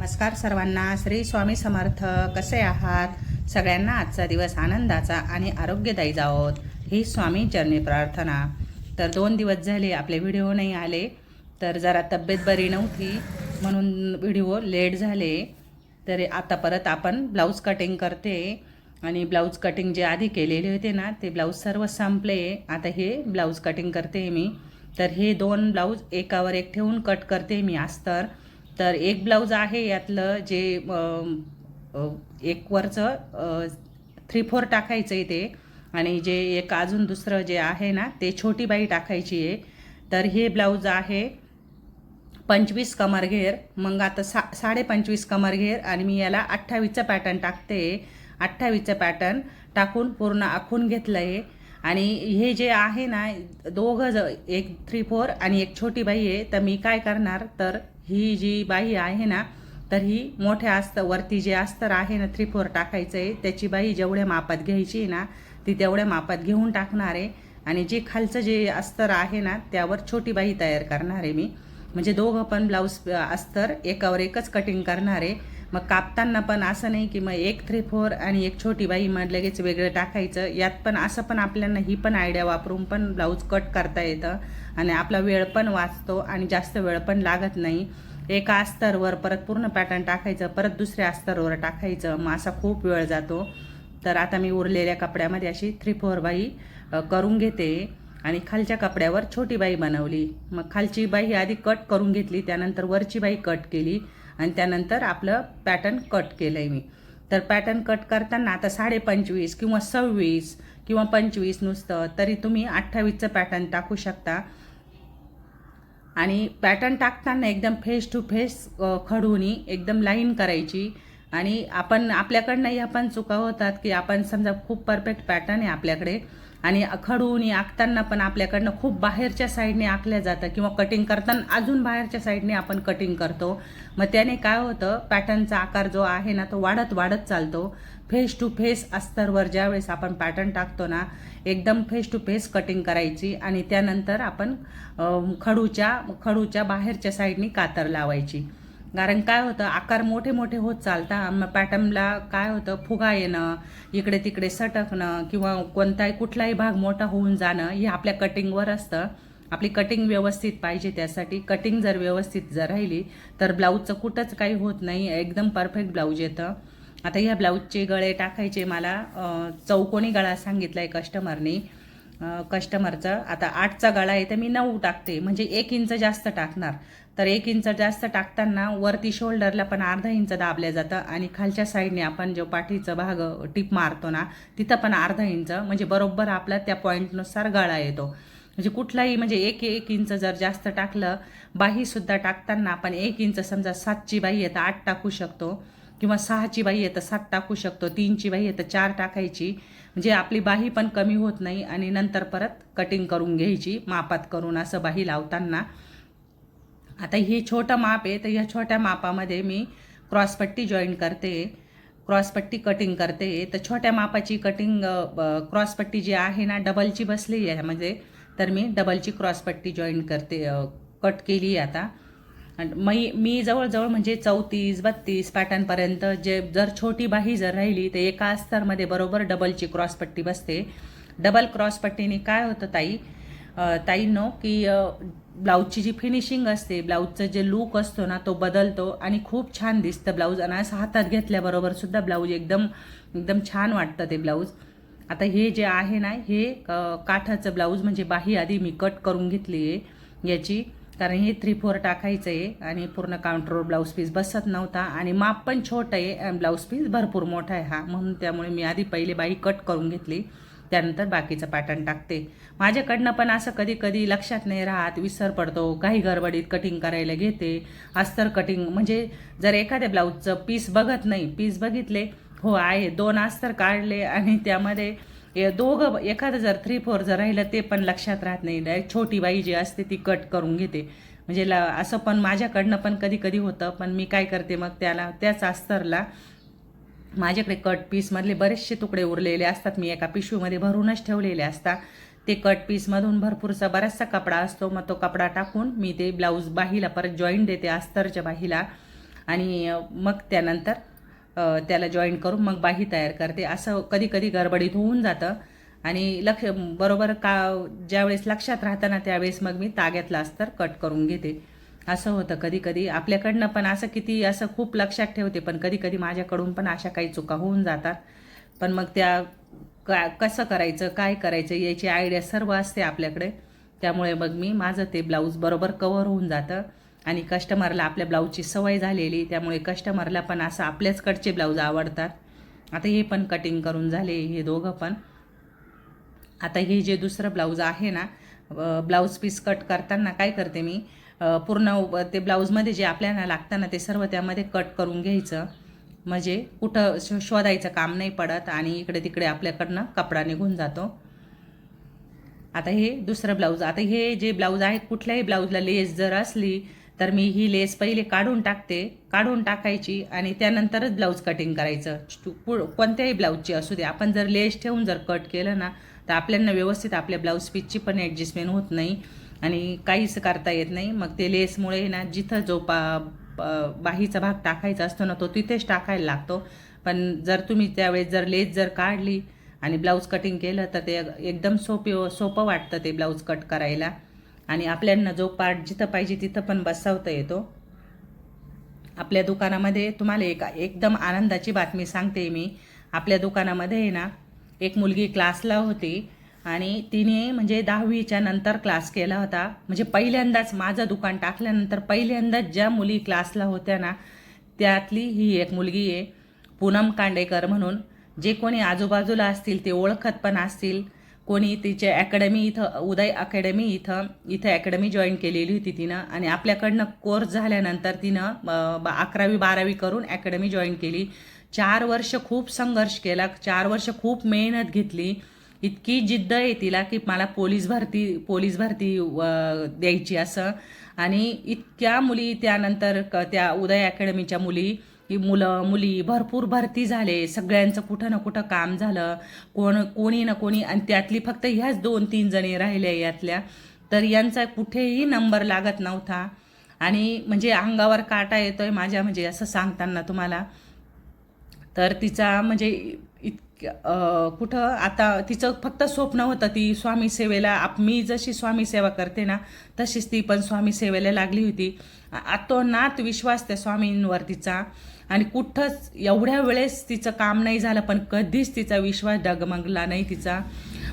नमस्कार सर्वांना. श्री स्वामी समर्थ कसे आहात? सगळ्यांना आजचा दिवस आनंदाचा आणि आरोग्यदायी जावोत. ही स्वामी चरणी प्रार्थना. तर दोन दिवस झाले आपले व्हिडिओ नाही आले तर जरा तब्येत बरी नव्हती म्हणून व्हिडिओ लेट झाले. तर आता परत आपण ब्लाऊज कटिंग करते आणि ब्लाऊज कटिंग जे आधी केलेले होते ना ते ब्लाऊज सर्व संपले. आता हे ब्लाऊज कटिंग करते मी. तर हे दोन ब्लाऊज एकावर एक ठेवून कट करते मी आज तर. तर एक ब्लाऊज आहे यातलं जे एक वरचं थ्री फोर टाकायचं आहे ते. आणि जे एक अजून दुसरं जे आहे ना ते छोटी बाई टाकायची आहे. तर हे ब्लाऊज आहे पंचवीस कमर घेर. मग आता सा साडे पंचवीस कमर घेर आणि मी याला अठ्ठावीसचं पॅटर्न टाकते. अठ्ठावीसचं पॅटर्न टाकून पूर्ण आखून घेतलं आहे. आणि हे जे आहे ना दोघं ज एक थ्री फोर आणि एक छोटी बाई आहे. तर मी काय करणार? तर ही जी बाई आहे ना तर ही मोठ्या अस्तर वरती जे अस्तर आहे ना थ्री फोर टाकायचं आहे त्याची बाई जेवढ्या मापात घ्यायची आहे ना ती तेवढ्या मापात घेऊन टाकणार आहे. आणि जे खालचं जे अस्तर आहे ना त्यावर छोटी बाई तयार करणार आहे मी. म्हणजे दोघं पण ब्लाऊज अस्तर एकावर एकच कटिंग करणार आहे. मग कापताना पण असं नाही की मग एक थ्री फोर आणि एक छोटी बाई मग लगेच वेगळं टाकायचं. यात पण असं पण आपल्याला ही पण आयडिया वापरून पण ब्लाऊज कट करता येतं. आणि आपला वेळ पण वाचतो आणि जास्त वेळ पण लागत नाही. एका अस्तरवर परत पूर्ण पॅटर्न टाकायचं परत दुसऱ्या अस्तरवर टाकायचं. मग असा खूप वेळ जातो. तर आता मी उरलेल्या कपड्यामध्ये अशी थ्री फोर बाई करून घेते. आणि खालच्या कपड्यावर छोटी बाई बनवली. मग खालची बाई आधी कट करून घेतली त्यानंतर वरची बाई कट केली आणि त्यानंतर आपलं पॅटर्न कट केलं आहे मी. तर पॅटर्न कट करताना आता साडे पंचवीस किंवा सव्वीस किंवा पंचवीस नुसतं तरी तुम्ही अठ्ठावीसचं पॅटर्न टाकू शकता. आणि पॅटर्न टाकताना एकदम फेस टू फेस खडूनी एकदम लाईन करायची. आणि आपण आपल्याकडनं ह्या पण चुका होतात की आपण समजा खूप परफेक्ट पॅटर्न आहे आपल्याकडे. आणि खडूनी आखताना पण आपल्याकडनं खूप बाहेरच्या साईडने आखल्या जातं किंवा कटिंग करताना अजून बाहेरच्या साईडने आपण कटिंग करतो. मग त्याने काय होतं पॅटर्नचा आकार जो आहे ना तो वाढत वाढत चालतो. फेस टू फेस अस्तरवर ज्यावेळेस आपण पॅटर्न टाकतो ना एकदम फेस टू फेस कटिंग करायची आणि त्यानंतर आपण खडूच्या खडूच्या बाहेरच्या साईडनी कातर लावायची. कारण काय होतं आकार मोठे मोठे होत चालता मग पॅटर्नला काय होतं फुगा येणं इकडे तिकडे सटकणं किंवा कोणताही कुठलाही भाग मोठा होऊन जाणं हे आपल्या कटिंगवर असतं. आपली कटिंग व्यवस्थित पाहिजे त्यासाठी. कटिंग जर व्यवस्थित जर राहिली तर ब्लाऊजचं कुठंच काही होत नाही. एकदम परफेक्ट ब्लाऊज येतं. आता ह्या ब्लाऊजचे गळे टाकायचे मला चौकोनी गळा सांगितला आहे कस्टमरने कस्टमरचं आता आठचा गळा आहे तर मी नऊ टाकते म्हणजे एक इंच जास्त टाकणार. तर एक इंच जास्त टाकताना वरती शोल्डरला पण अर्धा इंच दाबल्या जातं आणि खालच्या साईडने आपण जो पाठीचा भाग टिप मारतो ना तिथं पण अर्धा इंच म्हणजे बरोबर आपला त्या पॉईंटनुसार गळा येतो. म्हणजे कुठलाही म्हणजे एक एक इंच जर जास्त टाकलं बाहीसुद्धा टाकताना आपण एक इंच समजा सातची बाही आहे तर आठ टाकू शकतो. किंवा सहाची बाई आहे तर सात टाकू शकतो तीनची बाई आहे तर चार टाकायची. म्हणजे आपली बाही पण कमी होत नाही आणि नंतर परत कटिंग करून घ्यायची मापात करून असं बाही लावताना. आता हे छोटं माप आहे तर ह्या छोट्या मापामध्ये मी क्रॉसपट्टी जॉईन करते क्रॉसपट्टी कटिंग करते. तर छोट्या मापाची कटिंग क्रॉसपट्टी जी आहे ना डबलची बसली आहे. म्हणजे तर मी डबलची क्रॉसपट्टी जॉईन करते कट केली आहे आता. मी मी जवळजवळ म्हणजे चौतीस बत्तीस पॅटर्नपर्यंत जे जर छोटी बाही जर राहिली तर एका अस्तरमध्ये बरोबर डबलची क्रॉसपट्टी बसते. डबल क्रॉसपट्टीने काय होतं ताई? ताईंनो की ब्लाऊजची जी फिनिशिंग असते ब्लाऊजचं जे लूक असतो ना तो बदलतो आणि खूप छान दिसतं ब्लाऊज. आणि असं हातात घेतल्याबरोबर सुद्धा ब्लाऊज एकदम एकदम छान वाटतं ते ब्लाऊज. आता हे जे आहे ना हे काठाचं ब्लाऊज म्हणजे बाही आधी मी कट करून घेतली आहे याची. कारण हे थ्री फोर टाकायचं आहे आणि पूर्ण काउंटरवर ब्लाऊज पीस बसत नव्हता आणि माप पण छोटं आहे ब्लाऊज पीस भरपूर मोठा आहे हा. म्हणून त्यामुळे मी आधी पहिले बाई कट करून घेतली. त्यानंतर बाकीचं पॅटर्न टाकते. माझ्याकडनं पण असं कधी कधी लक्षात नाही राहत. विसर पडतो. काही गडबडीत कटिंग करायला घेते. अस्तर कटिंग म्हणजे जर एखाद्या ब्लाऊजचं पीस बघत नाही पीस बघितले हो आहे. दोन अस्तर काढले आणि त्यामध्ये ए- दोघं एखादं जर थ्री फोर जर राहिलं ते पण लक्षात राहत नाही. डायरेक्ट छोटी बाई जी असते ती कट करून घेते. म्हणजे ल असं पण माझ्याकडनं पण कधी कधी होतं पण मी काय करते मग त्याला त्याच अस्तरला माझ्याकडे कट पीसमधले बरेचसे तुकडे उरलेले असतात. मी एका पिशवीमध्ये भरूनच ठेवलेले असतात. ते कट पीसमधून भरपूरसा बराचसा कपडा असतो. मग तो कपडा टाकून मी ते ब्लाऊज बाहीला परत जॉईंट देते अस्तरच्या बाहीला. आणि मग त्यानंतर त्याला जॉईन करून मग बाही तयार करते. असं कधी कधी गडबडीत होऊन जातं. आणि लक्ष बरोबर का ज्यावेळेस लक्षात राहतं ना त्यावेळेस मग मी ताग्यातला अस्तर कट करून घेते. असं होतं कधी कधी आपल्याकडनं पण असं किती असं खूप लक्षात ठेवते. पण कधी कधी माझ्याकडून पण अशा काही चुका होऊन जातात. पण मग त्या का कसं करायचं काय करायचं याची आयडिया सर्व असते आपल्याकडे. त्यामुळे मग मी माझं ते ब्लाऊज बरोबर कवर होऊन जातं. आणि कस्टमरला आपल्या ब्लाऊजची सवय झालेली त्यामुळे कस्टमरला पण असं आपल्याचकडचे ब्लाऊज आवडतात. आता हे पण कटिंग करून झाले हे दोघं पण. आता हे जे दुसरं ब्लाऊज आहे ना ब्लाऊज पीस कट करताना काय करते मी पूर्ण ते ब्लाऊजमध्ये जे आपल्याला लागतं ना ते सर्व त्यामध्ये कट करून घ्यायचं. म्हणजे कुठं शो शोधायचं काम नाही पडत आणि इकडे तिकडे आपल्याकडनं कपडा निघून जातो. आता हे दुसरं ब्लाऊज आता हे जे ब्लाऊज आहेत कुठल्याही ब्लाऊजला लेस जर असली तर मी ही लेस पहिले काढून टाकते काढून टाकायची आणि त्यानंतरच ब्लाऊज कटिंग करायचं. चु- पु- कोणत्याही ब्लाऊजची असू दे आपण जर लेस ठेवून जर कट केलं ना तर आपल्याला व्यवस्थित आपल्या ब्लाऊज पीसची पण ॲडजस्टमेंट होत नाही आणि काहीच करता येत नाही. मग ते लेसमुळे ना जिथं जो पा बाहीचा भाग टाकायचा असतो ना तो तिथेच टाकायला लागतो. पण जर तुम्ही त्यावेळेस जर लेस जर काढली आणि ब्लाऊज कटिंग केलं तर ते एकदम सोपी सोपं वाटतं ते ब्लाऊज कट करायला. आणि आपल्यांना जो पार्ट जिथं पाहिजे तिथं पण बसवता येतो. आपल्या दुकानामध्ये तुम्हाला एक एकदम आनंदाची बातमी सांगते मी. आपल्या दुकानामध्ये आहे ना एक मुलगी क्लासला होती आणि तिने म्हणजे दहावीच्या नंतर क्लास केला होता. म्हणजे पहिल्यांदाच माझं दुकान टाकल्यानंतर पहिल्यांदाच ज्या मुली क्लासला होत्या ना त्यातली ही एक मुलगी आहे पूनम कांडेकर म्हणून. जे कोणी आजूबाजूला असतील ते ओळखत पण असतील. कोणी तिचे अकॅडमी इथं उदय अकॅडमी इथं इथं अकॅडमी जॉईन केलेली होती तिनं. आणि आपल्याकडनं कोर्स झाल्यानंतर तिनं ब- अकरावी बारावी करून अकॅडमी जॉईन केली. चार वर्ष खूप संघर्ष केला. चार वर्ष खूप मेहनत घेतली. इतकी जिद्द आहे तिला की मला पोलीस भरती पोलीस भरती द्यायची असं. आणि इतक्या मुली त्यानंतर क त्या उदय अकॅडमीच्या मुली की मुलं मुली भरपूर भरती झाले. सगळ्यांचं कुठं ना कुठं काम झालं. कोण कोणी ना कोणी आणि त्यातली फक्त ह्याच दोन तीन जणी राहिल्या यातल्या. तर यांचा कुठेही नंबर लागत नव्हता. आणि म्हणजे अंगावर काटा येतोय माझ्या म्हणजे असं सांगताना तुम्हाला. तर तिचा म्हणजे इतकं कुठं आता तिचं फक्त स्वप्न होतं ती स्वामी सेवेला आप मी जशी स्वामी सेवा करते ना तशीच ती पण स्वामी सेवेला लागली होती. आ- अतोनात विश्वास त्या स्वामींवर तिचा. आणि कुठंच एवढ्या वेळेस तिचं काम नाही झालं पण कधीच तिचा विश्वास डगमगला नाही तिचा.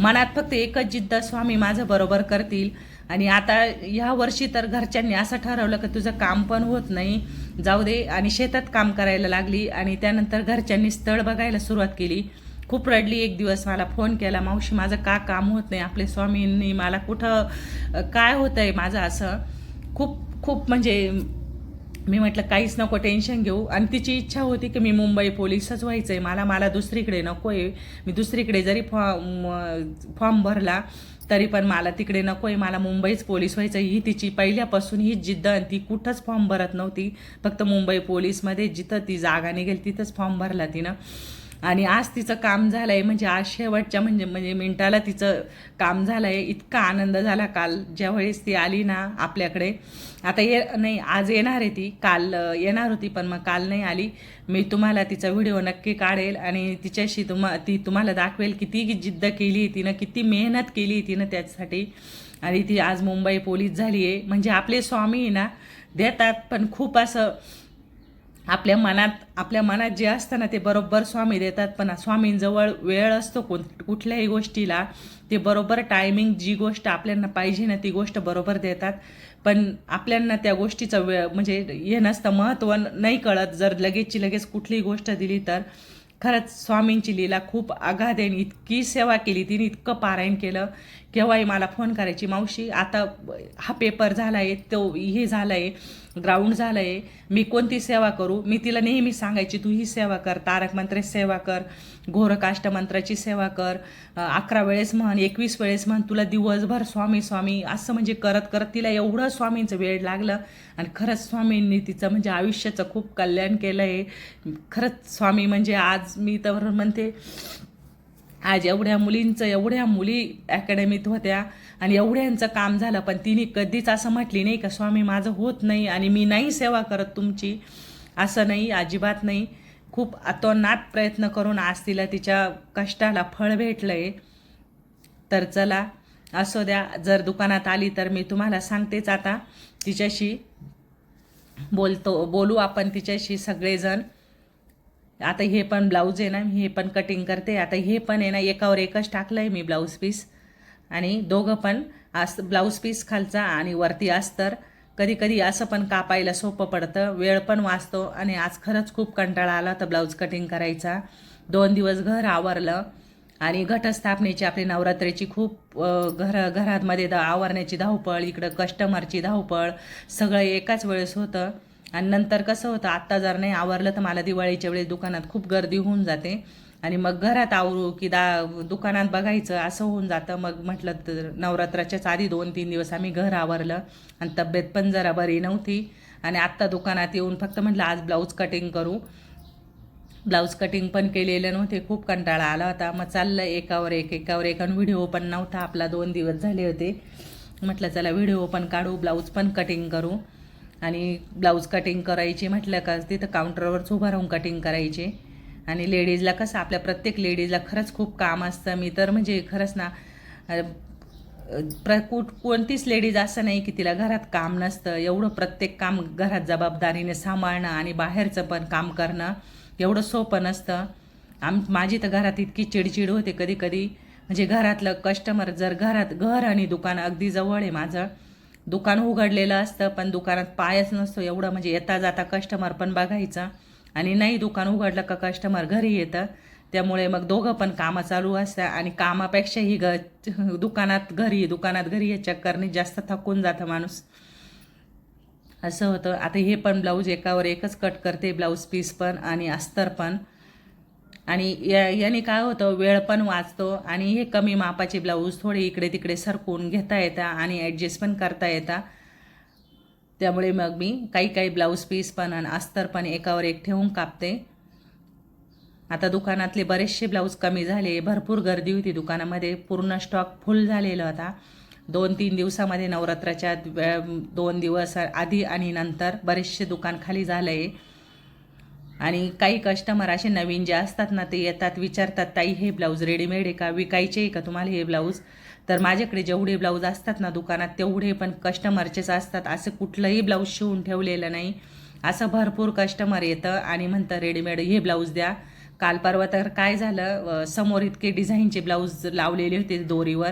मनात फक्त एकच जिद्द स्वामी माझं बरोबर करतील. आणि आता ह्या वर्षी तर घरच्यांनी असं ठरवलं की तुझं काम पण होत नाही. जाऊ दे. आणि शेतात काम करायला लागली आणि त्यानंतर घरच्यांनी स्थळ बघायला सुरुवात केली. खूप रडली एक दिवस. मला फोन केला मावशी माझं का काम होत नाही? आपले स्वामींनी मला कुठं काय होतं आहे माझं असं? खूप खूप म्हणजे मी म्हटलं काहीच नको टेन्शन घेऊ. आणि तिची इच्छा होती की मी मुंबई पोलीसच व्हायचं आहे मला मला दुसरीकडे नको आहे मी दुसरीकडे जरी फॉर्म फॉर्म भरला तरी पण मला तिकडे नको आहे मला मुंबईच पोलीस व्हायचं ही तिची पहिल्यापासून ही जिद्द आणि ती कुठंच फॉर्म भरत नव्हती. फक्त मुंबई पोलीसमध्ये जिथं ती जागा निघेल तिथंच फॉर्म भरला तिनं. आणि आज तिचं काम झालं आहे म्हणजे आज शेवटच्या म्हणजे म्हणजे मिनटाला तिचं काम झालं आहे इतका आनंद झाला काल ज्यावेळेस ती आली ना आपल्याकडे. आता ये नाही आज येणार आहे ती. काल येणार होती पण मग काल नाही आली. मी तुम्हाला तिचा व्हिडिओ नक्की काढेल आणि तिच्याशी तुम्हा ती तुम्हाला दाखवेल किती जिद्द केली तिनं किती मेहनत केली तिनं त्याच्यासाठी आणि ती आज मुंबई पोलीस झाली आहे म्हणजे आपले स्वामी ना देतात पण खूप असं आपल्या मनात आपल्या मनात जे असतं ना ते बरोबर स्वामी देतात. पण स्वामींजवळ वेळ असतो कोण कुठल्याही गोष्टीला ते बरोबर टायमिंग जी गोष्ट आपल्याला पाहिजे ना ती गोष्ट बरोबर देतात. पण आपल्याला त्या गोष्टीचं वेळ म्हणजे हे नसतं महत्त्व नाही कळत. जर लगेचची लगेच कुठलीही गोष्ट दिली तर खरंच स्वामींची लीला खूप अगाध आहे इतकी सेवा केली तिने इतकं पारायण केलं केव्हाही मला फोन करायची मावशी आता हा पेपर झाला आहे तो हे झालं आहे ग्राउंड झालं आहे मी कोणती सेवा करू? मी तिला नेहमी सांगायची तू ही सेवा कर तारक मंत्राची सेवा कर घोरकाष्टमंत्राची सेवा कर अकरा वेळेस म्हण एकवीस वेळेस म्हण तुला दिवसभर स्वामी स्वामी असं म्हणजे करत करत तिला एवढं स्वामींचं वेळ लागलं आणि खरंच स्वामींनी तिचं म्हणजे आयुष्याचं खूप कल्याण केलं आहे खरंच स्वामी म्हणजे आज मी तर म्हणते आज एवढ्या मुलींचं एवढ्या मुली अकॅडमीत होत्या आणि एवढ्यांचं काम झालं पण तिने कधीच असं म्हटली नाही का स्वामी माझं होत नाही आणि मी नाही सेवा करत तुमची. असं नाही अजिबात नाही. खूप अतोनात प्रयत्न करून आज तिला तिच्या कष्टाला फळ भेटलं आहे तर चला असो द्या जर दुकानात आली तर मी तुम्हाला सांगतेच आता तिच्याशी. बोलतो बोलू आपण तिच्याशी सगळेजण. आता हे पण ब्लाऊज आहे ना मी हे पण कटिंग करते. आता हे पण आहे ना एकावर एकच टाकलं आहे मी ब्लाऊज पीस आणि दोघं पण आस ब्लाऊज पीस खालचा आणि वरती अस्तर. कधी कधी असं पण कापायला सोपं पडतं. वेळ पण वाचतो आणि आज खरंच खूप कंटाळा आला तर ब्लाऊज कटिंग करायचा. दोन दिवस घर आवरलं आणि घटस्थापनेची आपली नवरात्रीची खूप घर घरामध्ये द आवरण्याची धावपळ इकडं कस्टमरची धावपळ सगळं एकाच वेळेस होतं. आणि नंतर कसं होतं आत्ता जर नाही आवरलं तर मला दिवाळीच्या वेळेस दुकानात खूप गर्दी होऊन जाते. आणि मग घरात आवरू की दा दुकानात बघायचं असं होऊन जातं. मग म्हटलं तर नवरात्राच्याच आधी दोन तीन दिवस आम्ही घर आवरलं. आणि तब्येत पण जरा बरी नव्हती. आणि आत्ता दुकानात येऊन फक्त म्हटलं आज ब्लाऊज कटिंग करू. ब्लाऊज कटिंग पण केलेलं नव्हते. खूप कंटाळा आला होता. मग चाललं एकावर एक एकावर एक आणि व्हिडिओ पण नव्हता. आपला दोन दिवस झाले होते. म्हटलं चला व्हिडिओ पण काढू ब्लाऊज पण कटिंग करू. आणि ब्लाऊज कटिंग करायची म्हटलं का तिथं काउंटरवरच उभं राहून कटिंग करायचे. आणि लेडीजला कसं आपल्या प्रत्येक लेडीजला खरंच खूप काम असतं. मी तर म्हणजे खरंच ना प्र कुठ कोणतीच लेडीज असं नाही की तिला घरात काम नसतं. एवढं प्रत्येक काम घरात जबाबदारीने सांभाळणं आणि बाहेरचं पण काम करणं एवढं सोपं नसतं. आम माझी तर घरात इतकी चिडचिड होते कधी कधी. म्हणजे घरातलं कस्टमर जर घरात घर आणि दुकान अगदी जवळ आहे माझं दुकान उघडलेलं असतं पण दुकानात पायच नसतो एवढं. म्हणजे येता जाता कस्टमर पण बघायचा. आणि नाही दुकान उघडलं का कस्टमर घरी येतं. त्यामुळे मग दोघं पण कामं चालू असतं आणि कामापेक्षाही ग दुकानात घरी दुकानात घरी या चक्करने जास्त थकून जातं माणूस. असं होतं. आता हे पण ब्लाऊज एकावर एकच कट करते ब्लाऊज पीस पण आणि अस्तर पण. आणि या याने काय होतं वेळ पण वाचतो आणि हे कमी मापाचे ब्लाऊज थोडे इकडे तिकडे सरकून घेता येतात आणि ॲडजस्ट पण करता येतात त्यामुळे मग मी काही काही ब्लाऊज पीस पण आणि अस्तर पण एकावर एक ठेवून कापते. आता दुकानातले बरेचसे ब्लाऊज कमी झाले भरपूर गर्दी होती दुकानामध्ये पूर्ण स्टॉक फुल झालेला होता दोन तीन दिवसामध्ये नवरात्राच्या दोन दिवस आधी आणि नंतर बरेचसे दुकान खाली झालं आहे आणि काही कस्टमर असे नवीन जे असतात ना ते येतात विचारतात ताई हे ब्लाऊज रेडीमेड आहे का? विकायचे आहे का तुम्हाला हे ब्लाऊज तर माझ्याकडे जेवढे ब्लाऊज असतात ना दुकानात तेवढे पण कस्टमरचेच असतात. असं कुठलंही ब्लाऊज शिवून ठेवलेलं नाही. असं भरपूर कस्टमर येतं आणि म्हणतं रेडीमेड हे ब्लाऊज द्या. काल परवा तर काय झालं समोर इतके डिझाईनचे ब्लाऊज लावलेले होते दोरीवर.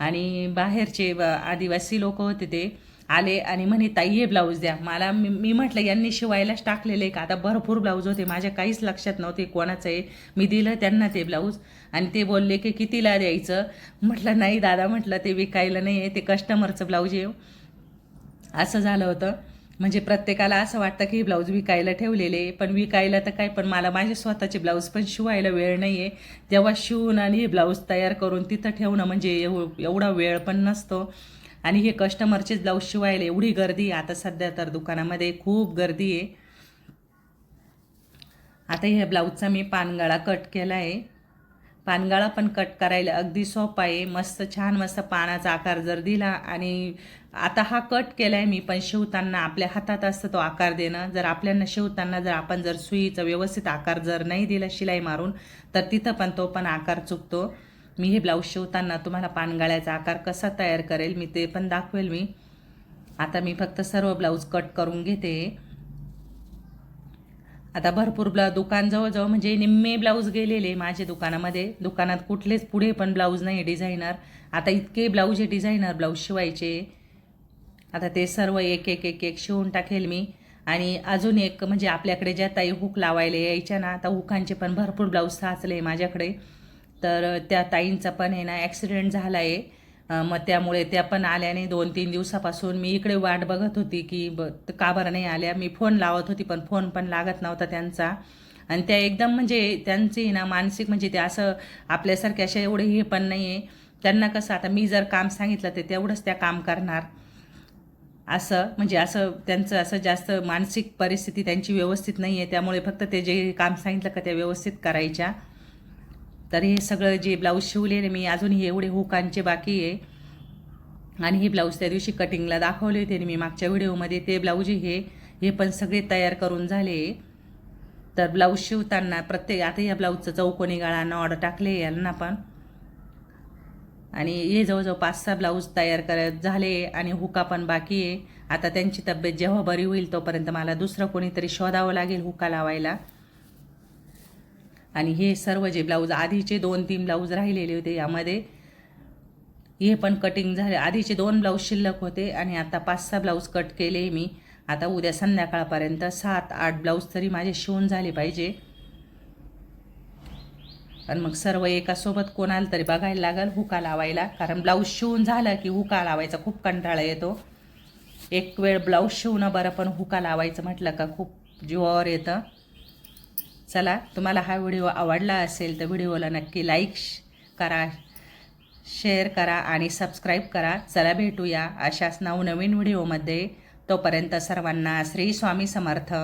आणि बाहेरचे आदिवासी लोक होते ते. आले आणि म्हणे ताई हे ब्लाऊज द्या. मला मी मी म्हटलं यांनी शिवायलाच टाकलेले का? आता भरपूर ब्लाऊज होते माझ्या काहीच लक्षात नव्हते कोणाचं. आहे मी दिलं त्यांना ते ब्लाऊज आणि ते बोलले की कितीला द्यायचं? म्हटलं नाही दादा म्हटलं ते विकायला नाही आहे ते कस्टमरचं ब्लाऊज आहे. असं झालं होतं. म्हणजे प्रत्येकाला असं वाटतं की हे ब्लाऊज विकायला ठेवलेले पण विकायला तर काय पण मला माझे स्वतःचे ब्लाऊज पण शिवायला वेळ नाही आहे तेव्हा शिवून आणि हे ब्लाऊज तयार करून तिथं ठेवणं म्हणजे एव एवढा वेळ पण नसतो. आणि हे कस्टमरचेच ब्लाऊज शिवायला एवढी गर्दी आहे. आता सध्या तर दुकानामध्ये खूप गर्दी आहे. आता ह्या ब्लाऊजचा मी पानगळा कट केला आहे पानगळा पण कट करायला अगदी सोपा आहे. मस्त छान मस्त पानाचा आकार जर दिला आणि आता हा कट केला आहे मी पण शिवताना आपल्या हातात असतं तो आकार देणं. जर आपल्याला शिवताना जर आपण जर सुईचा व्यवस्थित आकार जर नाही दिला शिलाई मारून तर तिथं पण तो पण आकार चुकतो. मी हे ब्लाऊज शिवताना तुम्हाला पानगाळ्याचा आकार कसा तयार करेल मी ते पण दाखवेल मी. आता मी फक्त सर्व ब्लाऊज कट करून घेते. आता भरपूर ब्ला दुकान जवळजवळ म्हणजे निम्मे ब्लाऊज गेलेले माझ्या दुकानामध्ये. दुकानात कुठलेच पुढे पण ब्लाऊज नाही डिझायनर. आता इतके ब्लाऊज आहे डिझायनर ब्लाऊज शिवायचे. आता ते सर्व एक एक एक एक शिवून टाकेल मी. आणि अजून एक म्हणजे आपल्याकडे ज्या ताई हुक लावायला यायच्या ना आता हुकांचे पण भरपूर ब्लाऊज साचले माझ्याकडे. तर त्या ताईंचा पण आहे ना ॲक्सिडेंट झाला आहे मग त्यामुळे त्या पण आल्याने दोन तीन दिवसापासून मी इकडे वाट बघत होती की ब का बरं नाही आल्या. मी फोन लावत होती पण फोन पण लागत नव्हता त्यांचा. आणि त्या एकदम म्हणजे त्यांची ना मानसिक म्हणजे ते असं आपल्यासारखे असे एवढे हे पण नाही आहे त्यांना कसं आता मी जर काम सांगितलं ते तेवढंच त्या काम करणार. असं म्हणजे असं त्यांचं असं जास्त मानसिक परिस्थिती त्यांची व्यवस्थित नाही आहे त्यामुळे फक्त ते जे काम सांगितलं का त्या व्यवस्थित करायच्या. तर हे सगळं जे ब्लाऊज शिवलेले मी अजूनही एवढे हुकांचे बाकी आहे. आणि हे ब्लाऊज त्या दिवशी कटिंगला दाखवले होते मी मागच्या व्हिडिओमध्ये ते ब्लाऊज हे हे पण सगळे तयार करून झाले. तर ब्लाऊज शिवताना प्रत्येक आता या ब्लाऊजचं चौकोनी गाळांना ऑर्डर टाकले यांना पण. आणि हे जवळजवळ पाच सहा ब्लाऊज तयार करत झाले आणि हुका पण बाकी आहे. आता त्यांची तब्येत जेव्हा बरी होईल तोपर्यंत मला दुसरं कोणीतरी शोधावं लागेल हुका लावायला. आणि हे सर्व जे ब्लाऊज आधीचे दोन तीन ब्लाऊज राहिलेले होते यामध्ये हे पण कटिंग झाले. आधीचे दोन ब्लाऊज शिल्लक होते आणि आता पाच सहा ब्लाऊज कट केले मी. आता उद्या संध्याकाळपर्यंत सात आठ ब्लाऊज तरी माझे शिवून झाले पाहिजे. आणि मग सर्व एकासोबत कोणाला तरी बघायला लागल हुका लावायला. कारण ब्लाऊज शिवून झालं की हुका लावायचा खूप कंटाळा येतो. एक वेळ ब्लाऊज शिवणं बरं पण हुका लावायचं म्हटलं का खूप जीवावर येतं. चला तुम्हाला हा व्हिडिओ आवडला असेल तर व्हिडिओला नक्की लाईक करा शेअर करा आणि सबस्क्राईब करा. चला भेटूया अशाच नवनवीन व्हिडिओमध्ये. तोपर्यंत सर्वांना श्री स्वामी समर्थ.